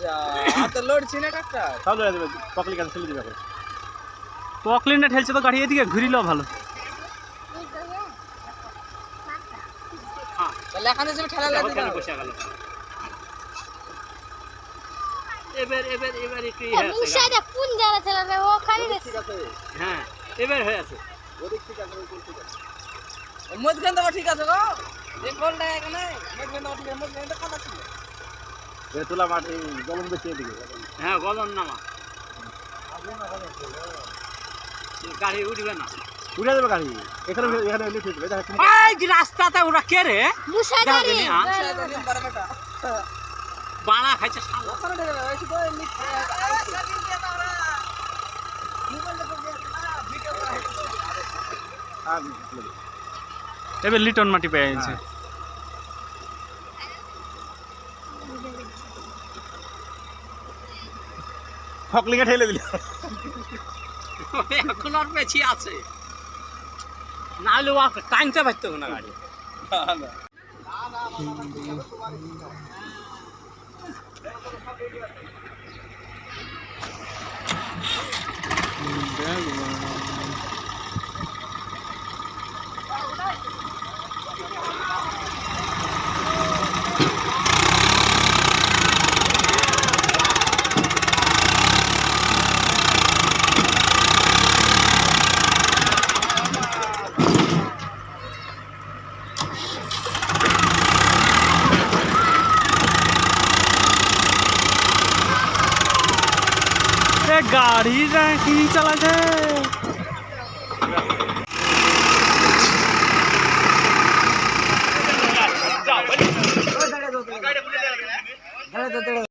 যা না সব ধরে দেবে পকলি কাছে ফেলে দিবে এখন? পকলিনে ঠেলছে তো গাড়ি এদিকে ঘুরিল ভালো। গেল? এবার এবার এবার একটু ইয়ে আছে মুসাইদা কোন জায়গা ছিল ওখানে হ্যাঁ এবার হয়ে আছে। মধ্যখান ঠিক আছে গো? এই কোলটা এখানে মধ্যখান ঠিক আছে মধ্যখান ছিল। তুলা মাটি জলম বেশি এদিকে। হ্যাঁ গলন নামা গাড়ি উঠবে না। উড়ে যাবে গাড়ি। এখানে এখানে লিফট দেবে দেখো এই যে রাস্তাতে ওরা কে রে? মুসাইদা রে দেখেনি? দিন বারে বানা খাইছে শালা। ওখানে দেখে ওই শুধু লিখ আর এবার লিটন মাটি পেয়ে গেছে। ফকলিকে ঠেলে দিল। এখন আর বেশি আছে। নাহলে ও টাইমটা পারতো না গাড়ি। এ গাড়ি কি চালাছে দাঁড়া দাঁড়া